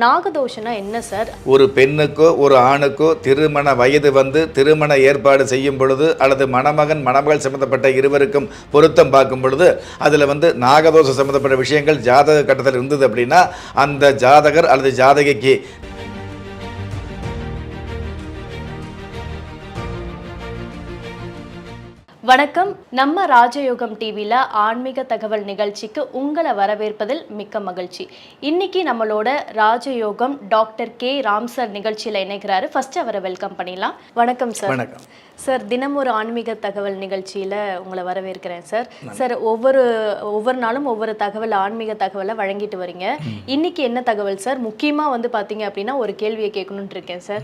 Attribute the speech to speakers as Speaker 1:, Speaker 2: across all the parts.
Speaker 1: நாகதோஷனா என்ன சார்?
Speaker 2: ஒரு பெண்ணுக்கோ ஒரு ஆணுக்கோ திருமண வயது வந்து திருமண ஏற்பாடு செய்யும் பொழுது அல்லது மணமகன் மணமகள் சம்பந்தப்பட்ட இருவருக்கும் பொருத்தம் பார்க்கும் பொழுது அதில் வந்து நாகதோஷம் சம்பந்தப்பட்ட விஷயங்கள் ஜாதக கட்டத்தில் இருந்தது அப்படின்னா அந்த ஜாதகர் அல்லது ஜாதகிக்கு
Speaker 1: வணக்கம். நம்ம ராஜயோகம் டிவியில் ஆன்மீக தகவல் நிகழ்ச்சிக்கு உங்களை வரவேற்பதில் மிக்க மகிழ்ச்சி. இன்னைக்கு நம்மளோட ராஜயோகம் டாக்டர் கே. ராம் சார் நிகழ்ச்சியில் இணைக்கிறாரு ஃபர்ஸ்ட் அவரை வெல்கம் பண்ணிடலாம். வணக்கம் சார்.
Speaker 2: வணக்கம்.
Speaker 1: சார் தினம் ஒரு ஆன்மீக தகவல் நிகழ்ச்சியில் உங்களை வரவேற்கிறேன் சார். சார் ஒவ்வொரு ஒவ்வொரு நாளும் ஒவ்வொரு தகவல் ஆன்மீக தகவலை வழங்கிட்டு வரீங்க. இன்னைக்கு என்ன தகவல் சார்? முக்கியமாக வந்து பார்த்தீங்க அப்படின்னா ஒரு கேள்வியை கேட்கணும்னு இருக்கேன் சார்.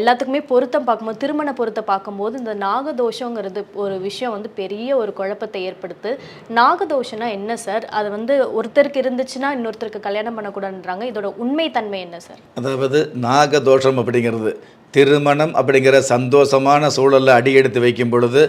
Speaker 1: எல்லாத்துக்குமே பொருத்தம் பார்க்கும்போது திருமண பொருத்தம் பார்க்கும்போது இந்த நாகதோஷங்கிறது ஒரு விஷயம் வந்து பெரிய ஒரு குழப்பத்தை ஏற்படுத்து நாகதோஷம்னா என்ன சார் அது வந்து ஒருத்தருக்கு இருந்துச்சுன்னா இன்னொருத்தருக்கு கல்யாணம் பண்ணக்கூடாதுன்றாங்க. இதோட உண்மை தன்மை என்ன சார்
Speaker 2: அதாவது நாகதோஷம் அப்படிங்கிறது திருமணம் அப்படிங்கிற சந்தோஷமான சூழலில் அடியெடுத்து வைக்கும் பொழுது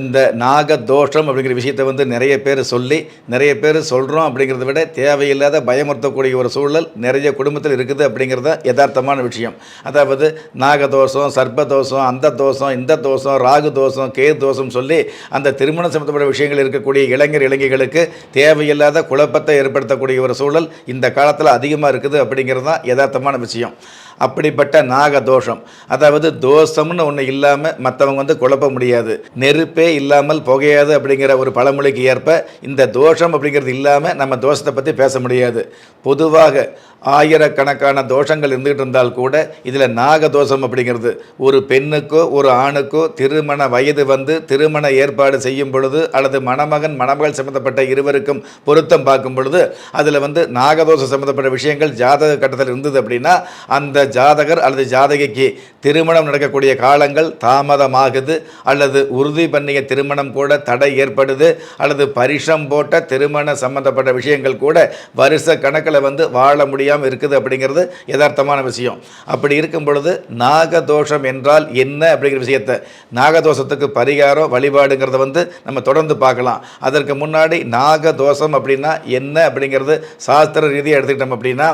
Speaker 2: இந்த நாக தோஷம் அப்படிங்கிற விஷயத்தை வந்து நிறைய பேர் சொல்லி நிறைய பேர் சொல்கிறோம் அப்படிங்கிறத விட தேவையில்லாத பயமுறுத்தக்கூடிய ஒரு சூழல் நிறைய குடும்பத்தில் இருக்குது அப்படிங்கிறது தான் யதார்த்தமான விஷயம். அதாவது நாகதோஷம் சர்ப்பதோஷம் அந்த தோஷம் இந்த தோஷம் ராகு தோஷம் கே தோஷம் சொல்லி அந்த திருமணம் சம்பந்தப்பட்ட விஷயங்கள் இருக்கக்கூடிய இளைஞர் இளைஞர்களுக்கு தேவையில்லாத குழப்பத்தை ஏற்படுத்தக்கூடிய ஒரு சூழல் இந்த காலத்தில் அதிகமாக இருக்குது அப்படிங்கிறது தான் யதார்த்தமான விஷயம். அப்படிப்பட்ட நாக தோஷம் அதாவது தோஷம்னு ஒன்று இல்லாமல் மற்றவங்க வந்து குழப்ப முடியாது. நெருப்பே இல்லாமல் புகையாது அப்படிங்கிற ஒரு பழமொழிக்கு ஏற்ப இந்த தோஷம் அப்படிங்கிறது இல்லாமல் நம்ம தோஷத்தை பற்றி பேச முடியாது. பொதுவாக ஆயிரக்கணக்கான தோஷங்கள் இருந்துகிட்டு இருந்தால் கூட இதில் நாகதோஷம் அப்படிங்கிறது. ஒரு பெண்ணுக்கோ ஒரு ஆணுக்கோ திருமண வயது வந்து திருமண ஏற்பாடு செய்யும் பொழுது அல்லது மணமகன் மணமகள் சம்மந்தப்பட்ட இருவருக்கும் பொருத்தம் பார்க்கும் பொழுது அதில் வந்து நாகதோஷம் சம்மந்தப்பட்ட விஷயங்கள் ஜாதக கட்டத்தில் இருந்தது அப்படின்னா அந்த ஜாதகர் அல்லது ஜாதகிக்கு திருமணம் நடக்கக்கூடிய காலங்கள் தாமதமாகுது அல்லது உறுதி பண்ணிய திருமணம் கூட தடை ஏற்படுது அல்லது பரிசம் போட்ட திருமண சம்பந்தப்பட்ட விஷயங்கள் கூட வருஷ கணக்கில் வந்து வாழ முடியாமல் இருக்குது அப்படிங்கிறது யதார்த்தமான விஷயம். அப்படி இருக்கும் பொழுது நாகதோஷம் என்றால் என்ன அப்படிங்கிற விஷயத்தை நாகதோஷத்துக்கு பரிகாரம் வழிபாடுங்கிறத வந்து நம்ம தொடர்ந்து பார்க்கலாம். அதற்கு முன்னாடி நாகதோஷம் அப்படின்னா என்ன அப்படிங்கிறது சாஸ்திர ரீதியாக எடுத்துக்கிட்டோம் அப்படின்னா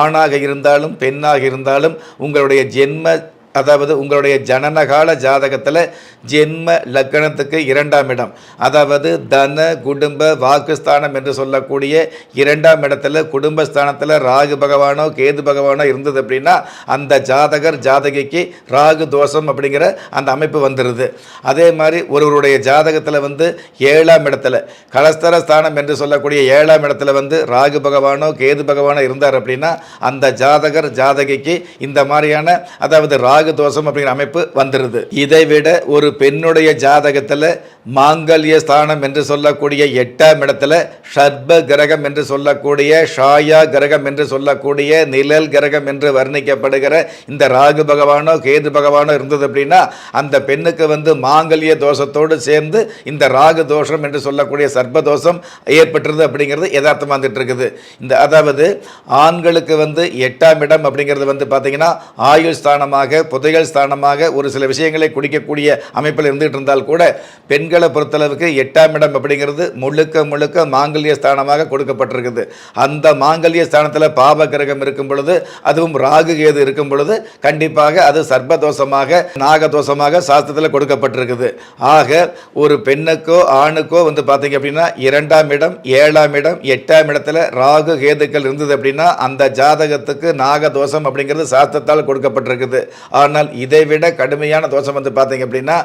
Speaker 2: ஆணாக இருந்தாலும் பெண்ணாக இருந்தாலும் உங்களுடைய ஜென்ம அதாவது உங்களுடைய ஜனனகால ஜாதகத்தில் ஜென்ம லக்கணத்துக்கு இரண்டாம் இடம். அதாவது தன குடும்ப வாக்குஸ்தானம் என்று சொல்லக்கூடிய இரண்டாம் இடத்துல குடும்பஸ்தானத்தில் ராகு பகவானோ கேது பகவானோ இருந்தது அப்படின்னா அந்த ஜாதகர் ஜாதகிக்கு ராகு தோஷம் அப்படிங்கிற அந்த அமைப்பு வந்துடுது அதே மாதிரி ஒருவருடைய ஜாதகத்தில் வந்து ஏழாம் இடத்துல கலஸ்தர ஸ்தானம் என்று சொல்லக்கூடிய ஏழாம் இடத்துல வந்து ராகு பகவானோ கேது பகவானோ இருந்தார் அப்படின்னா அந்த ஜாதகர் ஜாதகிக்கு இந்த மாதிரியான அதாவது ராகு தோஷம் அப்படிங்கிற அமைப்பு வந்துடுது இதை விட ஒரு பெண்ணுடைய ஜாதகத்தில் மாங்கல்ய ஸ்தானம் என்று சொல்லக்கூடிய எட்டாம் இடத்துல ஷர்ப கிரகம் என்று சொல்லக்கூடிய ஷாயா கிரகம் என்று சொல்லக்கூடிய நிழல் கிரகம் என்று வர்ணிக்கப்படுகிற இந்த ராகு பகவானோ கேது பகவானோ இருந்தது அப்படின்னா அந்த பெண்ணுக்கு வந்து மாங்கல்ய தோஷத்தோடு சேர்ந்து இந்த ராகு தோஷம் என்று சொல்லக்கூடிய சர்ப தோஷம் ஏற்பட்டுருது அப்படிங்கிறது யதார்த்தமாக வந்துட்டு இருக்குது இந்த அதாவது ஆண்களுக்கு வந்து எட்டாம் இடம் அப்படிங்கிறது வந்து பார்த்தீங்கன்னா ஆயுள் ஸ்தானமாக புதைகள் ஸ்தானமாக ஒரு சில விஷயங்களை குடிக்கக்கூடிய அமைப்பில் இருந்துகிட்டு இருந்தால் கூட பெண்களை பொறுத்தளவுக்கு எட்டாம் இடம் அப்படிங்கிறது முழுக்க முழுக்க மாங்கல்ய ஸ்தானமாக கொடுக்கப்பட்டிருக்குது. அந்த மாங்கல்ய ஸ்தானத்தில் பாப கிரகம் இருக்கும் பொழுது அதுவும் ராகு கேது இருக்கும் பொழுது கண்டிப்பாக அது சர்ப்பதோஷமாக நாகதோஷமாக சாஸ்திரத்தில் கொடுக்கப்பட்டிருக்குது. ஆக ஒரு பெண்ணுக்கோ ஆணுக்கோ வந்து பார்த்தீங்க அப்படின்னா இரண்டாம் இடம் ஏழாம் இடம் எட்டாம் இடத்துல ராகு கேதுக்கள் இருந்தது அப்படின்னா அந்த ஜாதகத்துக்கு நாகதோஷம் அப்படிங்கிறது சாஸ்திரத்தால் கொடுக்கப்பட்டிருக்குது. ஆனால் இதை விட கடுமையான தோஷம் வந்து பார்த்தீங்க அப்படின்னா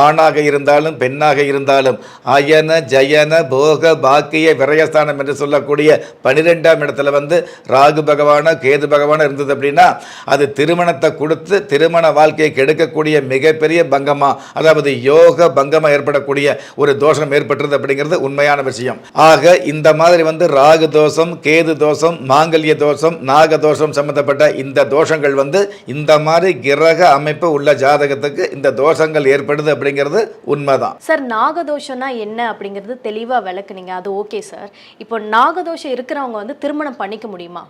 Speaker 2: ஆணாக இருந்தாலும் பெண்ணாக இருந்தாலும் அயன ஜயன போக பாக்கிய விரயஸ்தானம் என்று சொல்லக்கூடிய பனிரெண்டாம் இடத்துல வந்து ராகு பகவானோ கேது பகவானோ இருந்தது அப்படின்னா அது திருமணத்தை கொடுத்து திருமண வாழ்க்கையை கெடுக்கக்கூடிய மிகப்பெரிய பங்கமா அதாவது யோக பங்கமா ஏற்படக்கூடிய ஒரு தோஷம் ஏற்பட்டுருது அப்படிங்கிறது உண்மையான விஷயம். ஆக இந்த மாதிரி வந்து ராகு தோஷம் கேது தோஷம் மாங்கல்ய தோஷம் நாக தோஷம் சம்பந்தப்பட்ட இந்த தோஷங்கள் வந்து இந்த மாதிரி கிரக அமைப்பு உள்ள ஜாதகத்துக்கு இந்த தோஷங்கள் ஏற்படுது அப்படிங்கிறது உண்மைதான்.
Speaker 1: சார் நாகதோஷம்னா என்ன அப்படிங்கிறது தெளிவாக விளக்குனீங்க. அது ஓகே சார். இப்போ நாகதோஷம் இருக்கிறவங்க வந்து திருமணம் பண்ணிக்க முடியுமா?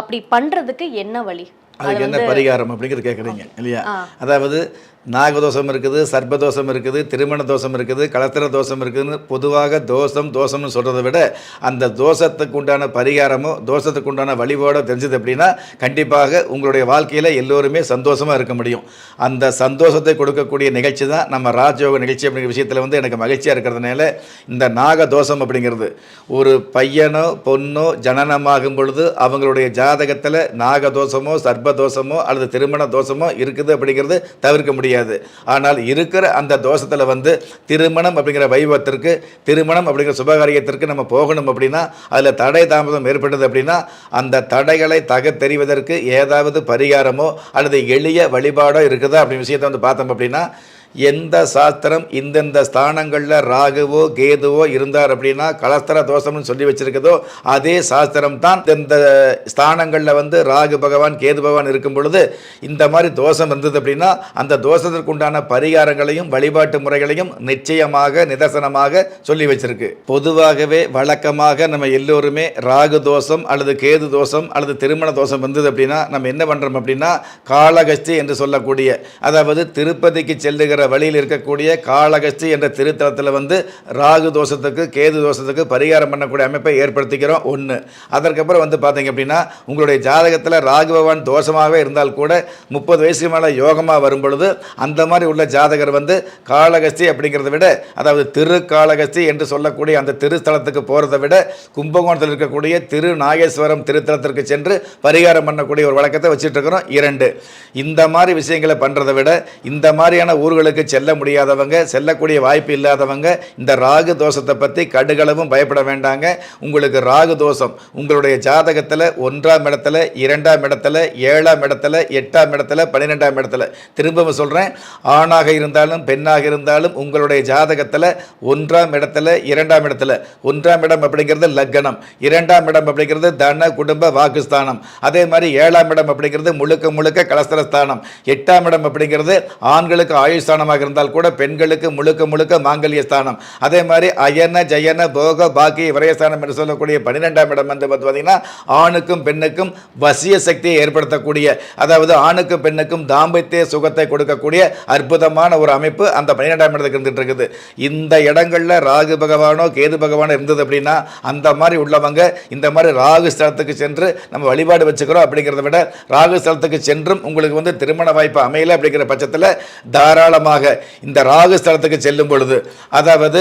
Speaker 1: அப்படி பண்றதுக்கு என்ன வழி?
Speaker 2: அதுக்கு என்ன பரிகாரம் அப்படிங்கிறது கேட்குறீங்க இல்லையா. அதாவது நாகதோஷம் இருக்குது சர்ப்பதோஷம் இருக்குது திருமண தோஷம் இருக்குது கலத்திர தோஷம் இருக்குதுன்னு பொதுவாக தோஷம் தோஷம்னு சொல்கிறத விட அந்த தோஷத்துக்கு உண்டான பரிகாரமோ தோஷத்துக்கு உண்டான வழிபாடோ தெரிஞ்சது அப்படின்னா கண்டிப்பாக உங்களுடைய வாழ்க்கையில் எல்லோருமே சந்தோஷமாக இருக்க முடியும். அந்த சந்தோஷத்தை கொடுக்கக்கூடிய நிகழ்ச்சி தான் நம்ம ராஜயோக நிகழ்ச்சி அப்படிங்கிற விஷயத்தில் வந்து எனக்கு மகிழ்ச்சியாக இருக்கிறதுனால இந்த நாக தோஷம் அப்படிங்கிறது. ஒரு பையனோ பொண்ணோ ஜனனமாகும் பொழுது அவங்களுடைய ஜாதகத்தில் நாகதோஷமோ சர்ப்பதோஷமோ அல்லது திருமண தோஷமோ இருக்குது அப்படிங்கிறது தவிர்க்க முடியும் முடியாது. ஆனால் இருக்கிற அந்த தோஷத்தில் வந்து திருமணம் அப்படிங்கிற வைபவத்திற்கு திருமணம் அப்படிங்கிற சுபகாரியத்திற்கு நம்ம போகணும் அப்படின்னா அதில் தடை தாமதம் ஏற்பட்டது அப்படின்னா அந்த தடைகளை தகத்தெறிவதற்கு ஏதாவது பரிகாரமோ அல்லது எளிய வழிபாடோ இருக்குதா அப்படின்னு விஷயத்தை வந்து பார்த்தோம் அப்படின்னா எந்த சாஸ்திரம் இந்தந்த ஸ்தானங்களில் ராகுவோ கேதுவோ இருந்தார் அப்படின்னா கலஸ்தர தோஷம்னு சொல்லி வச்சிருக்கதோ அதே சாஸ்திரம் தான் இந்த ஸ்தானங்களில் வந்து ராகு பகவான் கேது பகவான் இருக்கும் பொழுது இந்த மாதிரி தோஷம் இருந்தது அப்படின்னா அந்த தோஷத்திற்கு உண்டான பரிகாரங்களையும் வழிபாட்டு முறைகளையும் நிச்சயமாக நிதர்சனமாக சொல்லி வச்சிருக்கு. பொதுவாகவே வழக்கமாக நம்ம எல்லோருமே ராகு தோஷம் அல்லது கேது தோஷம் அல்லது திருமண தோஷம் வந்தது அப்படின்னா நம்ம என்ன பண்ணுறோம் அப்படின்னா காலகஸ்தி என்று சொல்லக்கூடிய அதாவது திருப்பதிக்கு செல்லுகிற வழியில் இருக்கக்கூடிய காலகஸ்தி என்ற திருத்தலத்தில் வந்து ராகு தோஷத்துக்கு கேது தோஷத்துக்கு பரிகாரம் பண்ணக்கூடிய அமைப்பை ஏற்படுத்திக்கிறோம். ஒன்று அதற்கப்புறம் வந்து பார்த்தீங்க அப்படின்னா உங்களுடைய ஜாதகத்தில் ராகு பகவான் தோஷமாகவே இருந்தால் கூட முப்பது வயசுக்கு மேலே யோகமாக வரும் பொழுது அந்த மாதிரி உள்ள ஜாதகர் வந்து காலகஸ்தி அப்படிங்கிறத விட அதாவது திரு காலகஸ்தி என்று சொல்லக்கூடிய அந்த திருத்தலத்துக்கு போகிறத விட கும்பகோணத்தில் இருக்கக்கூடிய திரு நாகேஸ்வரம் திருத்தலத்திற்கு சென்று பரிகாரம் பண்ணக்கூடிய ஒரு வழக்கத்தை வச்சுட்டு இருக்கிறோம். இரண்டு. இந்த மாதிரி விஷயங்களை பண்ணுறதை விட இந்த மாதிரியான ஊர்களுக்கு செல்ல முடியாதவங்க செல்லக்கூடிய வாய்ப்பு இல்லாதவங்க இந்த ராகு தோஷத்தை பற்றி கடுகளவும் பயப்பட வேண்டாங்க. உங்களுக்கு ராகு தோஷம் உங்களுடைய ஜாதகத்தில் ஒன்றாம் இடத்துல இரண்டாம் இடத்துல ஏழாம் இடத்துல எட்டாம் இடத்துல பன்னிரெண்டாம் இடத்துல. திரும்பவும் சொல்கிறேன் ஆணாக இருந்தாலும் பெண்ணாக இருந்தாலும் உங்களுடைய ஜாதகத்தில் ஒன்றாம் இடத்துல இரண்டாம் இடத்துல. ஒன்றாம் இடம் அப்படிங்கிறது லக்னம் இரண்டாம் இடம் அப்படிங்கிறது தன குடும்ப வாக்குஸ்தானம். அதே மாதிரி ஏழாம் இடம் அப்படிங்கிறது முழுக்க முழுக்க கலஸ்தரஸ்தானம். எட்டாம் இடம் அப்படிங்கிறது ஆண்களுக்கு ஆயுள் ஸ்தானமாக இருந்தால் கூட பெண்களுக்கு முழுக்க முழுக்க மாங்கல்ய ஸ்தானம். அதே மாதிரி அயன ஜயன போக பாக்கி விரயஸ்தானம் என்று சொல்லக்கூடிய பன்னிரெண்டாம் இடம் வந்து பார்த்தீங்கன்னா ஆணுக்கும் பெண்ணுக்கும் வசிய சக்தியை ஏற்படுத்தக்கூடிய அதாவது ஆணுக்கும் பெண்ணுக்கும் தாம்பத்திய சுகத்தை கொடுக்கக்கூடிய அற்புதமான ஒரு அமைப்பு அந்த பன்னிரெண்டாம் இடத்துக்கு இருந்துட்டு இருக்குது இந்த இடங்களில் ராகு பகவானோ கேது பகவானோ இருந்தது அப்படின்னா அந்த மாதிரி உள்ளவங்க இந்த மாதிரி ராகு ஸ்தலத்துக்கு சென்று நம்ம வழிபாடு வச்சுக்கிறோம் அப்படிங்கிறத விட ராகு ஸ்தலத்துக்கு சென்றும் உங்களுக்கு வந்து திருமண வாய்ப்பு அமையல அப்படிங்கிற பட்சத்தில் தாராளமாக இந்த ராகு ஸ்தலத்துக்கு செல்லும் பொழுது அதாவது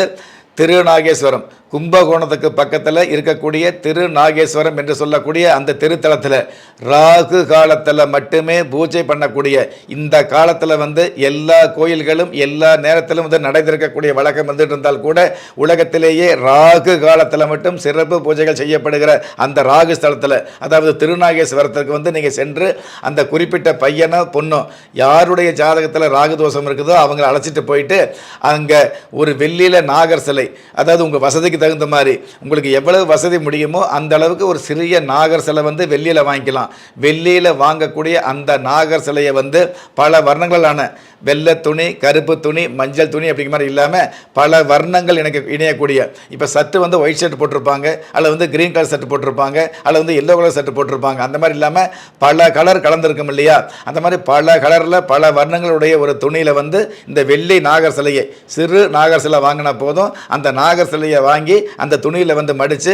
Speaker 2: திருநாகேஸ்வரம் கும்பகோணத்துக்கு பக்கத்தில் இருக்கக்கூடிய திருநாகேஸ்வரம் என்று சொல்லக்கூடிய அந்த திருத்தலத்தில் ராகு காலத்தில் மட்டுமே பூஜை பண்ணக்கூடிய இந்த காலத்தில் வந்து எல்லா கோயில்களும் எல்லா நேரத்திலும் வந்து நடந்திருக்கக்கூடிய வழக்கம் வந்துட்டு இருந்தால் கூட உலகத்திலேயே ராகு காலத்தில் மட்டும் சிறப்பு பூஜைகள் செய்யப்படுகிற அந்த ராகு ஸ்தலத்தில் அதாவது திருநாகேஸ்வரத்துக்கு வந்து நீங்கள் சென்று அந்த குறிப்பிட்ட பையனோ பொண்ணோ யாருடைய ஜாதகத்தில் ராகு தோஷம் இருக்குதோ அவங்கள அழைச்சிட்டு போயிட்டு அங்கே ஒரு வெள்ளியில் நாகர் சிலை அதாவது உங்கள் வசதிக்கு தகுந்த மாதிரி உங்களுக்கு எவ்வளவு வசதி முடியுமோ அந்த அளவுக்கு ஒரு சிறிய நாகர் சிலை வந்து வெள்ளியில் வாங்கிக்கலாம். வெள்ளியில் வாங்கக்கூடிய அந்த நாகர் சிலையை வந்து பல வர்ணங்களான வெள்ளை துணி கருப்பு துணி மஞ்சள் துணி அப்படிங்கிற மாதிரி இல்லாமல் பல வர்ணங்கள் எனக்கு இணையக்கூடிய. இப்போ சட்டு வந்து ஒயிட் ஷர்ட் போட்டிருப்பாங்க அதில் வந்து கிரீன் கலர் ஷர்ட் போட்டிருப்பாங்க அதில் வந்து எல்லோ கலர் ஷர்ட் போட்டிருப்பாங்க. அந்த மாதிரி இல்லாமல் பல கலர் கலந்துருக்கும் இல்லையா? அந்த மாதிரி பல கலரில் பல வர்ணங்களுடைய ஒரு துணியில் வந்து இந்த வெள்ளி நாகர் சிலையை சிறு நாகர் சிலை வாங்கினா போதும். அந்த நாகர் சிலையை வாங்கி அந்த துணியில் வந்து மடித்து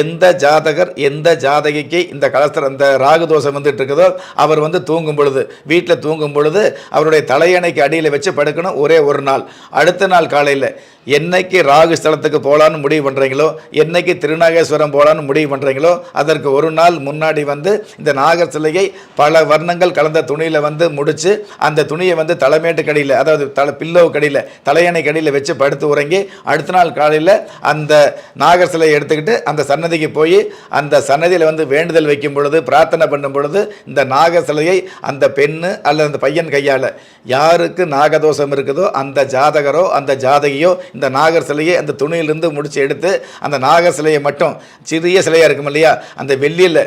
Speaker 2: எந்த ஜாதகர் எந்த ஜாதகிக்கு இந்த கலஸ்தர் அந்த ராகு தோஷம் வந்துட்டு இருக்குதோ அவர் வந்து தூங்கும் பொழுது வீட்டில் தூங்கும் பொழுது அவருடைய தலையணைக்கு அடியில் வச்சு படுக்கணும் ஒரே ஒரு நாள். அடுத்த நாள் காலையில் என்னைக்கு ராகு ஸ்தலத்துக்கு போகலான்னு முடிவு பண்ணுறீங்களோ என்னைக்கு திருநாகேஸ்வரம் போகலான்னு முடிவு பண்ணுறீங்களோ அதற்கு ஒரு நாள் முன்னாடி வந்து இந்த நாகர் சிலையை பல வர்ணங்கள் கலந்த துணியில் வந்து முடித்து அந்த துணியை வந்து தலைமேட்டு கடியில் அதாவது தலை பில்லோ கடியில் தலையணை கடியில் வச்சு படுத்து உறங்கி அடுத்த நாள் காலையில் அந்த அந்த நாகர் சிலையை எடுத்துக்கிட்டு அந்த சன்னதிக்கு போய் அந்த சன்னதியில் வந்து வேண்டுதல் வைக்கும் பொழுது பிரார்த்தனை பண்ணும் பொழுது இந்த நாகர் சிலையை அந்த பெண்ணு அல்லது அந்த பையன் கையால் யாருக்கு நாகதோஷம் இருக்குதோ அந்த ஜாதகரோ அந்த ஜாதகியோ இந்த நாகர் சிலையை அந்த துணியிலிருந்து முடித்து எடுத்து அந்த நாகர் சிலையை மட்டும் சிறிய சிலையாக இருக்கும் இல்லையா அந்த வெள்ளியில்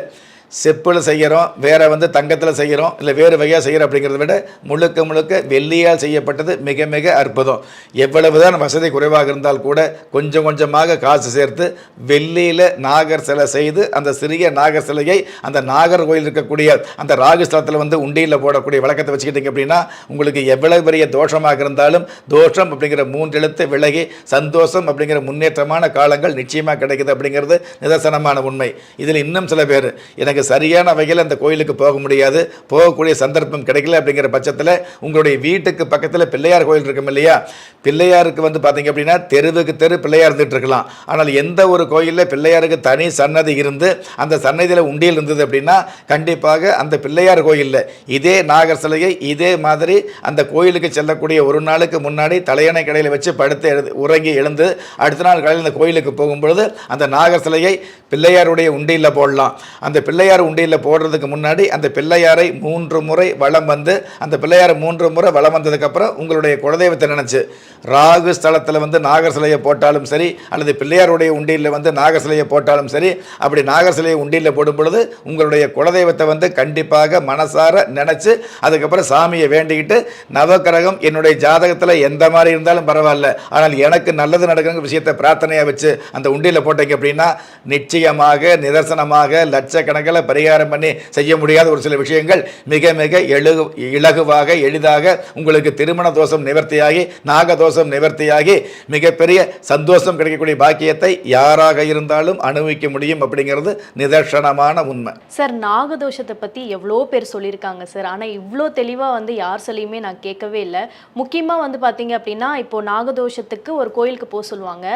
Speaker 2: செப்பில் செய்கிறோம் வேறு வந்து தங்கத்தில் செய்கிறோம் இல்லை வேறு வகையாக செய்கிறோம் அப்படிங்கிறத விட முழுக்க முழுக்க வெள்ளியால் செய்யப்பட்டது மிக மிக அற்புதம். எவ்வளவு தான் வசதி குறைவாக இருந்தால் கூட கொஞ்சம் கொஞ்சமாக காசு சேர்த்து வெள்ளியில் நாகர் சிலை செய்து அந்த சிறிய நாகர் சிலையை அந்த நாகர் கோயில் இருக்கக்கூடிய அந்த ராகு ஸ்தலத்தில் வந்து உண்டியில் போடக்கூடிய வழக்கத்தை வச்சுக்கிட்டீங்க அப்படின்னா உங்களுக்கு எவ்வளவு பெரிய தோஷமாக இருந்தாலும் தோஷம் அப்படிங்கிற மூன்றெழுத்து விலகி சந்தோஷம் அப்படிங்கிற முன்னேற்றமான காலங்கள் நிச்சயமாக கிடைக்குது அப்படிங்கிறது நிதர்சனமான உண்மை. இதில் இன்னும் சில பேர் எனக்கு சரியான வகையில் அந்த கோயிலுக்கு போக முடியாது. போகக்கூடிய சந்தர்ப்பம் கிடைக்கல அப்படிங்கிற பட்சத்தில் உங்களுடைய வீட்டுக்கு பக்கத்தில் பிள்ளையார் கோயில் இருக்கும் இல்லையா? பிள்ளையாருக்கு வந்து பார்த்தீங்க அப்படின்னா தெருவுக்கு தெரு பிள்ளையார் இருந்துட்டு இருக்கலாம். ஆனால் எந்த ஒரு கோயிலில் பிள்ளையாருக்கு தனி சன்னதி இருந்து அந்த சன்னதியில் உண்டியல் இருந்தது அப்படின்னா கண்டிப்பாக அந்த பிள்ளையார் கோயிலில் இதே நாகர் சிலையை இதே மாதிரி அந்த கோயிலுக்கு செல்லக்கூடிய ஒரு நாளுக்கு முன்னாடி தலையணை கடையில் வச்சு படுத்து எழுது உறங்கி எழுந்து அடுத்த நாள் காலையில் அந்த கோயிலுக்கு போகும்பொழுது அந்த நாகர் சிலையை பிள்ளையாருடைய உண்டியில் போடலாம். அந்த பிள்ளையார் உண்டியில் போடுறதுக்கு முன்னாடி அந்த பிள்ளையாரை மூன்று முறை வளம் வந்து அந்த பிள்ளையார் மூன்று முறை வளம் வந்ததுக்கப்புறம் உங்களுடைய குலதெய்வத்தை நினச்சி ராகு ஸ்தலத்தில் வந்து நாகர் சிலையை போட்டாலும் சரி அல்லது பிள்ளையாருடைய உண்டியில் வந்து நாகர் சிலையை போட்டாலும் சரி அப்படி நாகர் சிலையை உண்டியில் போடும் பொழுது உங்களுடைய குலதெய்வத்தை வந்து கண்டிப்பாக மனசார நினச்சி அதுக்கப்புறம் சாமியை வேண்டிக்கிட்டு நவக்கிரகம் என்னுடைய ஜாதகத்தில் எந்த மாதிரி இருந்தாலும் பரவாயில்ல. ஆனால் எனக்கு நல்லது நடக்கிற விஷயத்தை பிரார்த்தனையாக வச்சு அந்த உண்டியில் போட்டீங்க அப்படின்னா நிச்சயமாக நிதர்சனமாக லட்சக்கணக்கில் பரிகாரம் பண்ணி செய்ய முடியாத ஒரு சில விஷயங்கள் மிக மிக எழுகு இலகுவாக எளிதாக உங்களுக்கு திருமண தோஷம் நிவர்த்தியாகி நாகதோஷம் நிவர்த்தியாகி மிகப்பெரிய சந்தோஷம் கிடைக்கக்கூடிய பாக்கியத்தை யாராக இருந்தாலும் அனுபவிக்க முடியும் அப்படிங்கிறது நிதர்சனமான உண்மை.
Speaker 1: சார் நாகதோஷத்தை பற்றி எவ்வளோ பேர் சொல்லியிருக்காங்க சார். ஆனால் இவ்வளோ தெளிவாக வந்து யார் சொல்லியுமே நான் கேட்கவே இல்லை. முக்கியமாக வந்து பார்த்தீங்க அப்படின்னா இப்போ நாகதோஷத்துக்கு ஒரு கோயிலுக்கு போக சொல்லுவாங்க.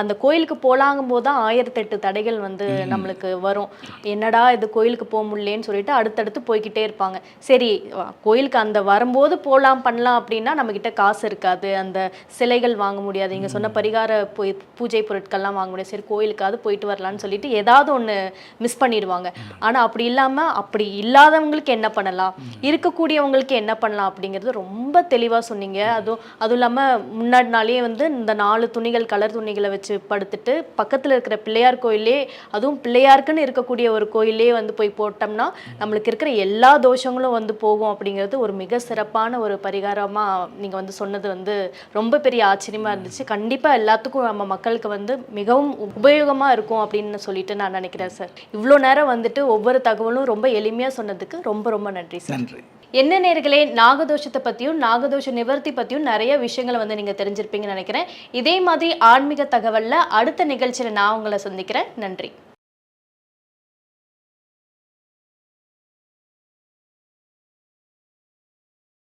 Speaker 1: அந்த கோயிலுக்கு போலாங்கும் போது தான் ஆயிரத்தெட்டு தடைகள் வந்து நம்மளுக்கு வரும். என்னடா இது கோயிலுக்கு போக முடியலேன்னு சொல்லிட்டு அடுத்தடுத்து போய்க்கிட்டே இருப்பாங்க. சரி கோயிலுக்கு அந்த வரும்போது போகலாம் பண்ணலாம் அப்படின்னா நம்மக்கிட்ட காசு இருக்காது. அந்த சிலைகள் வாங்க முடியாது. இங்கே சொன்ன பரிகார பூஜை பொருட்கள்லாம் வாங்க முடியாது. சரி கோயிலுக்காவது போயிட்டு வரலாம்னு சொல்லிட்டு ஏதாவது ஒன்று மிஸ் பண்ணிடுவாங்க. ஆனால் அப்படி இல்லாமல் அப்படி இல்லாதவங்களுக்கு என்ன பண்ணலாம்? இருக்கக்கூடியவங்களுக்கு என்ன பண்ணலாம் அப்படிங்கிறது ரொம்ப தெளிவாக சொன்னீங்க. அதுவும் அதுவும் இல்லாமல் முன்னாடி நாளே வந்து இந்த நாலு துணிகள் கலர் துணிகளை வச்சு படுத்துட்டு பக்கத்தில் இருக்கிற பிள்ளையார் கோயிலே அதுவும் பிள்ளையாருக்குன்னு இருக்கக்கூடிய ஒரு கோயிலே வந்து போய் போட்டோம்னா நம்மளுக்கு இருக்கிற எல்லா தோஷங்களும் வந்து போகும் அப்படிங்கிறது ஒரு மிக சிறப்பான ஒரு பரிகாரமாக நீங்கள் வந்து சொன்னது வந்து ரொம்ப பெரிய ஆச்சரியமாக இருந்துச்சு. கண்டிப்பாக எல்லாத்துக்கும் நம்ம மக்களுக்கு வந்து மிகவும் உபயோகமாக இருக்கும் அப்படின்னு சொல்லிட்டு நான் நினைக்கிறேன் சார். இவ்வளோ நேரம் வந்துட்டு ஒவ்வொரு தகவலும் ரொம்ப எளிமையாக சொன்னதுக்கு ரொம்ப ரொம்ப நன்றி சார்.
Speaker 2: நன்றி.
Speaker 1: என்ன நேர்களே நாகதோஷத்தை பற்றியும் நாகதோஷ நிவர்த்தி பற்றியும் நிறைய விஷயங்களை வந்து நீங்கள் தெரிஞ்சிருப்பீங்கன்னு நினைக்கிறேன். இதே மாதிரி ஆன்மீக தகவலில் அடுத்த நிகழ்ச்சியில் நான் உங்களை சந்திக்கிறேன். நன்றி.